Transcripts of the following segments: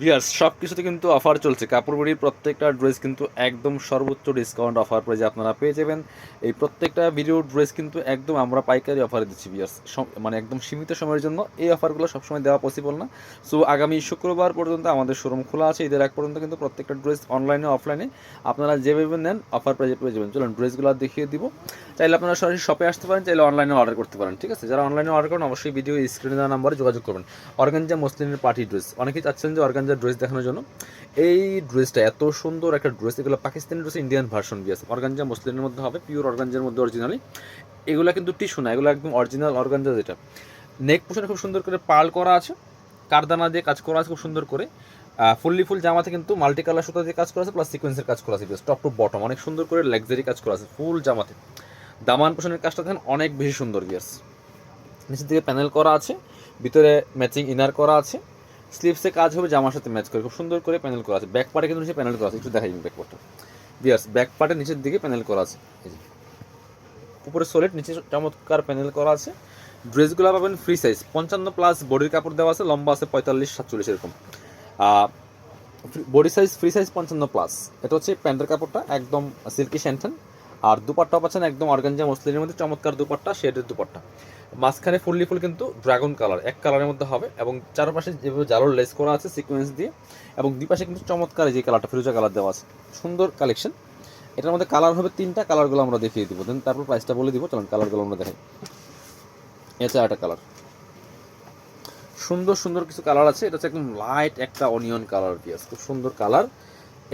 Viewers সব কিছুতে কিন্তু অফার চলছে। কাপড় বড়ির প্রত্যেকটা ড্রেস কিন্তু একদম সর্বোচ্চ ডিসকাউন্ট অফার প্রাইজে আপনারা পেয়ে যাবেন। এই প্রত্যেকটা ভিডিও ড্রেস কিন্তু একদম আমরা পাইকারি অফারে দিচ্ছি ভিয়ার্স মানে একদম সীমিত সময়ের জন্য এই অফারগুলো সবসময় দেওয়া পসিবল না। সো আগামী শুক্রবার পর্যন্ত আমাদের শোরুম খোলা আছে। ঈদের আগ পর্যন্ত কিন্তু প্রত্যেকটা ড্রেস অনলাইনে অফলাইনে আপনারা যেভাবে নেন অফার প্রাইজে পেয়ে যাবেন। চলুন ড্রেসগুলো দেখিয়ে দিব। চাইলে আপনারা সরাসরি শপে আসতে পারেন, চাইলে অনলাইনে অর্ডার করতে পারেন, ঠিক আছে? যারা অনলাইনে অর্ডার করেন, অবশ্যই ভিডিও স্ক্রিনে দেওয়া নাম্বারে যোগাযোগ করবেন। অর্গানজা মুসলিমের পার্টি ড্রেস অনেকেই চাচ্ছেন যে অর্গানজার ড্রেস দেখানোর জন্য, এই ড্রেসটা এত সুন্দর একটা ড্রেস, এগুলো পাকিস্তানি ড্রেস ইন্ডিয়ান ভার্সন বিয়াস অর্গানজা মুসলিমের মধ্যে হবে পিওর অর্গানজার মধ্যে অরিজিনালি এগুলো কিন্তু টিস্যু না, এগুলো একদম অরিজিনাল অর্গানজা যেটা। নেক পোশনে খুব সুন্দর করে পাল করা আছে, কারদানা দিয়ে কাজ করা আছে খুব সুন্দর করে। ফুললি ফুল জামাতে কিন্তু মাল্টি কালার সুতা দিয়ে কাজ করা আছে প্লাস সিকোয়েন্সের কাজ করা আছে টপ টু বটম অনেক সুন্দর করে লাক্সারি কাজ করা আছে ফুল জামাতে। দামান পোষণের কাজটা দেখেন, অনেক বেশি সুন্দর বিয়ার্স নিচের দিকে প্যানেল করা আছে, ভিতরে ম্যাচিং ইনার করা আছে। স্লিভসে কাজ হবে, জামার সাথে ম্যাচ করে। খুব সুন্দর করে প্যানেল করা আছে। ব্যাক পার্টে কিন্তু নিচে প্যানেল করা আছে। একটু দেখাই ব্যাক পার্টটা বিয়ার্স ব্যাক পার্টের নিচের দিকে প্যানেল করা আছে। উপরে সলিড নিচে চমৎকার প্যানেল করা আছে। ড্রেসগুলো পাবেন ফ্রি সাইজ পঞ্চান্ন প্লাস বডির কাপড় দেওয়া আছে। লম্বা আছে পঁয়তাল্লিশ, সাতচল্লিশ, এরকম। বডি সাইজ ফ্রি সাইজ পঞ্চান্ন প্লাস এটা হচ্ছে প্যান্টের কাপড়টা, একদম সিল্কি স্যান্টেন আর দুপাট্টা পাচ্ছেন একদম অর্গানজা মসলিনের মধ্যে। চমৎকার দুপাট্টা শেডের দুপাট্টা। মাঝখানে ফুললি ফুল কিন্তু ড্রাগন কালার, এক কালারের মধ্যে হবে এবং চারপাশে যেভাবে জালোর লেস করা আছে সিকোয়েন্স দিয়ে এবং দুপাশে কিন্তু চমৎকার যে কালারটা, ফিরোজা কালার দেওয়া আছে। সুন্দর কালেকশন এটার মধ্যে কালার হবে তিনটা কালারগুলো আমরা দেখিয়ে দিব। দেন তারপর প্রাইসটা বলে দিব। চলুন কালারগুলো আমরা দেখাই। এটা একটা কালার সুন্দর সুন্দর কিছু কালার আছে। এটা হচ্ছে একদম লাইট একটা অনিয়ন কালার পিয়াস খুব সুন্দর কালার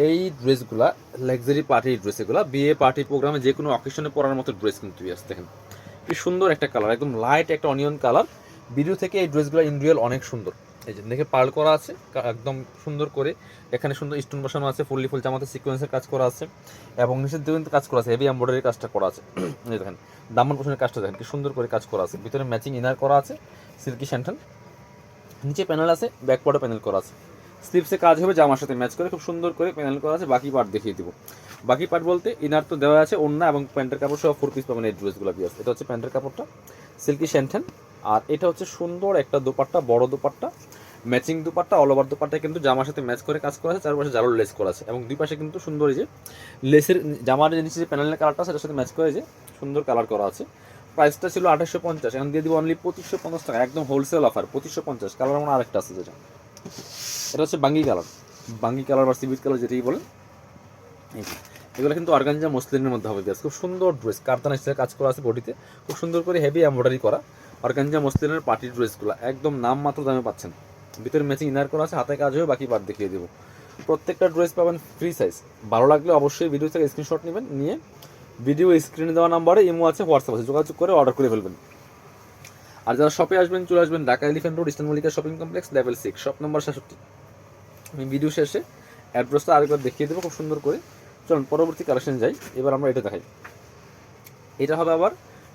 এই ড্রেসগুলা লাক্সারি পার্টির ড্রেস এগুলা, বিয়ে পার্টি প্রোগ্রামে যে কোনো অকেশনে পরার মতো ড্রেস কিন্তু পিয়াস দেখেন। কি সুন্দর একটা কালার একদম লাইট একটা অনিয়ন কালার ভিডিও থেকে এই ড্রেসগুলো ইন রিয়েল অনেক সুন্দর। এই যে দেখে পার্ল করা আছে একদম সুন্দর করে। এখানে সুন্দর স্টোন বসানো আছে, ফুললি ফুল জামাতে সিকোয়েন্সের কাজ করা আছে। এবং নিচের দিকে কাজ করা আছে হেভি এমব্রয়ডারি কাজটা করা আছে। এই দেখেন, দামন পোষণের কাজটা দেখেন, কি সুন্দর করে কাজ করা আছে। ভিতরে ম্যাচিং ইনার করা আছে সিল্কি স্যান্টন নিচে প্যানেল আছে ব্যাক পার্টও প্যানেল করা আছে। স্লিপসে কাজ হবে, জামার সাথে ম্যাচ করে, খুব সুন্দর করে প্যানেল করা আছে, বাকি পার্ট দেখিয়ে দিব। বাকি পার্ট বলতে ইনার তো দেওয়া আছে ওন্না এবং প্যান্টের কাপড় সহ ফোর পিস পাবেন এই ড্রেসগুলো পিয়াস এটা হচ্ছে প্যান্টের কাপড়টা সিল্কি স্যান্টেন আর এটা হচ্ছে সুন্দর একটা দোপাট্টা, বড় dupatta matching dupatta all over dupatta কিন্তু জামার সাথে ম্যাচ করে কাজ করা আছে, চারপাশে জালোর লেস করা আছে। এবং দুই পাশে কিন্তু সুন্দর এই যে লেসের জামার যে নিচে যে প্যানেলের কালারটা সেটার সাথে ম্যাচ করে যে সুন্দর কালার করা আছে। প্রাইসটা ছিল আঠাশশো পঞ্চাশ, এখন দিয়ে দিব অনলি পঁচিশশো পঞ্চাশ টাকা, একদম হোলসেল অফার পঁচিশশো পঞ্চাশ। কালার আমার আরেকটা আছে, যেটা। এটা হচ্ছে বাঙ্গি কালার বাঙ্গি কালার বা সিবিট কালার যেটাই বলেন। এগুলো কিন্তু অর্গানজা মসলিনের মধ্যে হবে গ্যাস খুব সুন্দর ড্রেস কারদানা স্টাইলে কাজ করা আছে বডিতে খুব সুন্দর করে হেভি এমব্রয়ডারি করা। অর্গানজা মসলিনের পার্টি ড্রেসগুলো একদম নাম মাত্র দামে পাচ্ছেন। ভিতরে ম্যাচিং ইনার করা আছে, হাতে কাজ হয়ে বাকি পার্ট দেখিয়ে দেবো। প্রত্যেকটা ড্রেস পাবেন ফ্রি সাইজ ভালো লাগলে অবশ্যই ভিডিও থেকে স্ক্রিনশট নেবেন, নিয়ে ভিডিও স্ক্রিনে দেওয়া নাম্বারে ইমো আছে হোয়াটসঅ্যাপ আছে। যোগাযোগ করে অর্ডার করে ফেলবেন। আর যারা শপে আসবেন, চলে আসবেন, Dhaka elephant road eastern Mallika shopping complex level six shop number সাতষট্টি আমি ভিডিও শেষে অ্যাড্রেসটা আরেকবার দেখিয়ে দেবো, খুব সুন্দর করে। চলুন, পরবর্তী কালেকশন যাই। এবার আমরা এটা দেখাই। এটা হবে আবার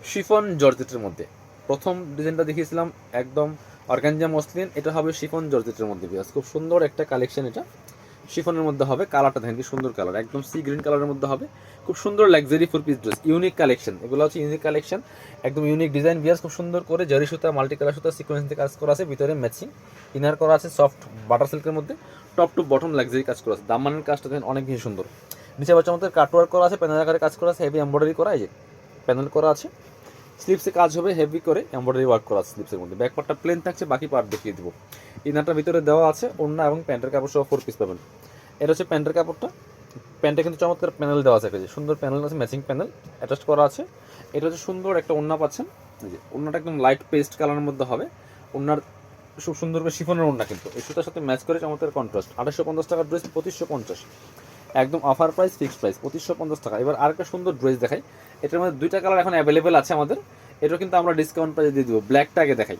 শিফন জর্জেটের মধ্যে। প্রথম ডিজাইনটা দেখিয়েছিলাম, একদম অর্গানজা মসলিন। এটা হবে শিফন জর্জেটের মধ্যে, বিয়াস। খুব সুন্দর একটা কালেকশন এটা। শিফনের মধ্যে হবে কালারটা দেখেন কি সুন্দর কালার একদম সি গ্রিন কালারের মধ্যে হবে। খুব সুন্দর luxury four piece dress unique collection এগুলো হচ্ছে ইউনিক কালেকশন একদম ইউনিক ডিজাইন বিয়াস। খুব সুন্দর করে জারি সুতা মাল্টি কালার সুতা সিকোয়েন্স দিয়ে কাজ করা আছে, ভিতরে ম্যাচিং ইনার করা আছে সফট বাটার সিল্কের মধ্যে টপ টু বটম লাক্সারি কাজ করা আছে। দামানের কাজটা দেখেন অনেক বেশি সুন্দর। নিচে বাচ্চার মধ্যে কাটওয়ার্ক করা আছে প্যানেল আকারে কাজ করা আছে হেভি এমব্রয়ডারি করা, এই যে প্যানেল করা আছে। স্লিপসে কাজ হবে হেভি করে এমব্রয়ডারি ওয়ার্ক করা আছে স্লিপসের মধ্যে। ব্যাক পার্টটা প্লেন থাকছে, বাকি পার্ট দেখিয়ে দিব। ইনারটার ভিতরে দেওয়া আছে, ওড়না এবং প্যান্টের কাপড় সহ ফোর পিস পাবেন। এটা হচ্ছে প্যান্টের কাপড়টা। প্যান্টে কিন্তু চমৎকার প্যানেল দেওয়া আছে সুন্দর প্যানেল আছে ম্যাচিং প্যানেল অ্যাটাচ করা আছে। এটা হচ্ছে সুন্দর একটা ওড়না পাচ্ছেন। যে ওড়নাটা একদম লাইট পেস্ট কালারের মধ্যে হবে। ওড়নার খুব সুন্দর করে শিফনের ওড়না কিন্তু। এই সুতার সাথে ম্যাচ করে চমৎকার কন্ট্রাস্ট আঠাশশো পঞ্চাশ টাকার ড্রেস পঁচিশশো পঞ্চাশ। একদম অফার প্রাইস ফিক্সড প্রাইস পঁচিশশো পঞ্চাশ টাকা। এবার আরেকটা সুন্দর ড্রেস দেখাই। এটার মধ্যে দুইটা কালার এখন অ্যাভেলেবেল আছে আমাদের। এটা কিন্তু আমরা ডিসকাউন্ট প্রাইসে দিয়ে দেবো। ব্ল্যাকটা আগে দেখাই।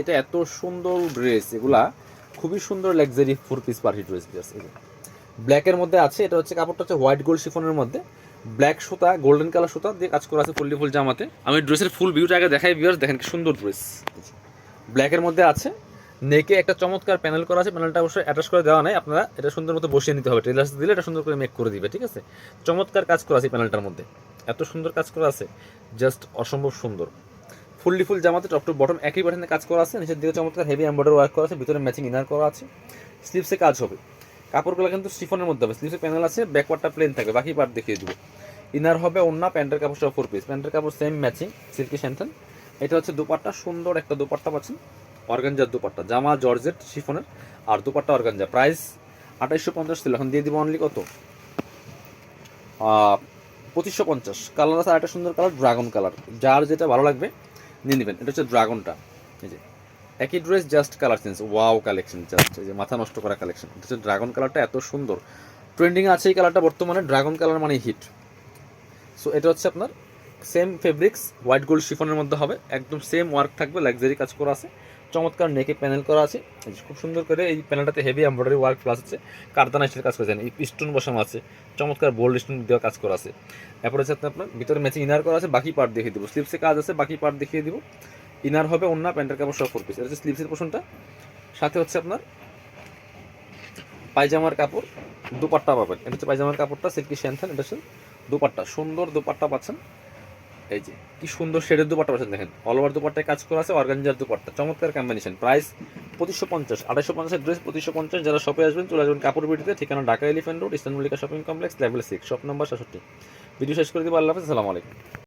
এটা এত সুন্দর ড্রেস এগুলা খুবই সুন্দর luxury four piece party dress piece ব্ল্যাকের মধ্যে আছে, এটা হচ্ছে কাপড়টা হচ্ছে হোয়াইট গোল্ড শিফনের মধ্যে। ব্ল্যাক সুতা গোল্ডেন কালার সুতা দিয়ে কাজ করা আছে ফুললি ফুল জামাতে। আমি ড্রেসের ফুল ভিউটা আগে দেখাই ভিউয়ার্স দেখেন কি সুন্দর ড্রেস ব্ল্যাকের মধ্যে আছে নেকে একটা চমৎকার প্যানেল করা আছে প্যানেলটা অবশ্যই অ্যাটাচ করে দেওয়া নাই। আপনারা এটা সুন্দর মতো বসিয়ে নিতে হবে টেলার্স দিলে এটা সুন্দর করে মেক করে দিবে, ঠিক আছে? চমৎকার কাজ করা আছে প্যানেলটার মধ্যে। এত সুন্দর কাজ করা আছে জাস্ট অসম্ভব সুন্দর। ফুললি ফুল জামাতে টপ টু বটম একই বাটনে কাজ করা আছে, নিচের দিকে চমৎকার হেভি এমব্রয়ডারি ওয়ার্ক করা আছে, ভিতরে ম্যাচিং ইনার করা আছে। স্লিপসে কাজ হবে। কাপড়গুলো কিন্তু স্টিফনের মধ্যে হবে। স্লিপসে প্যানেল আছে ব্যাকওয়ার্ডটা প্লেন থাকবে, বাকি পার্ট দেখিয়ে দেবো। ইনার হবে অন্য প্যান্টের কাপড় সহ ফোর পিস প্যান্টের কাপড় সেম ম্যাচিং সিল্কি স্যান্থন এটা হচ্ছে দুপাট্টা, সুন্দর একটা দুপাট্টা পাচ্ছেন। অর্গানজার দুপাট্টা। জামা, জর্জেট, শিফনের। আর দুপাট্টা অর্গানজা। প্রাইস আঠাইশশো পঞ্চাশ ছিল এখন দিয়ে দিব অনলি কত? পঁচিশশো পঞ্চাশ। কালার আছে আরেকটা সুন্দর কালার, ড্রাগন কালার। যার যেটা ভালো লাগবে, নিয়ে নেবেন। এটা হচ্ছে ড্রাগনটা। এই যে, একই dress, just colour change. Wow collection, just. এই যে, মাথা নষ্ট করা কালেকশন। এটা হচ্ছে ড্রাগন কালারটা এত সুন্দর। ট্রেন্ডিং আছে এই কালারটা বর্তমানে, ড্রাগন কালার মানে হিট। সো এটা হচ্ছে আপনার সেম ফেব্রিক্স হোয়াইট গোল্ড শিফনের মধ্যে হবে। একদম সেম ওয়ার্ক থাকবে লাক্সারি কাজ করা আছে। চমৎকার নেকে প্যানেল করা আছে। খুব সুন্দর করে এই প্যানেলটাতে হেভি এমব্রয়ডারি ওয়ার্ক প্লাস আছে। কারদানা স্টিল কাজ করেছেন। স্টোন বসানো আছে। চমৎকার বোল্ড স্টোন দেওয়া কাজ করা আছে। এরপর হচ্ছে আপনার ভিতরে ম্যাচিং ইনার করা আছে। বাকি পার্ট দেখিয়ে দেবো। স্লিপসে কাজ আছে। বাকি পার্ট দেখিয়ে দেবো। ইনার হবে অন্য প্যান্টের কাপড় সব ফোর পিস এটা হচ্ছে স্লিপসের পোষণটা সাথে হচ্ছে আপনার পায়জামার কাপড়, দুপাট্টা পাবেন। এটা হচ্ছে পায়জামার কাপড়টা সিল্কি শ্যান্থান এটা হচ্ছে দুপাট্টা। সুন্দর দুপাট্টা পাচ্ছেন। এই যে, কি সুন্দর শেডের দুপাট্টা পাচ্ছেন দেখেন। অল ওভার কাজ করা আছে অর্গানজার দুপাট্টা। চমৎকার কম্বিনেশন প্রাইস পঁচিশশো পঞ্চাশ, আড়াইশো পঞ্চাশের ড্রেস পঁচিশশো পঞ্চাশ। যারা শপে আসবেন, চলে আসবেন কাপড় বিটিতে, ঠিকানা Dhaka elephant road eastern Mallika shopping complex level six shop number সাতষট্টি ভিডিও শেষ করে দিব, আল্লাহ হাফিজ, আসসালামু আলাইকুম।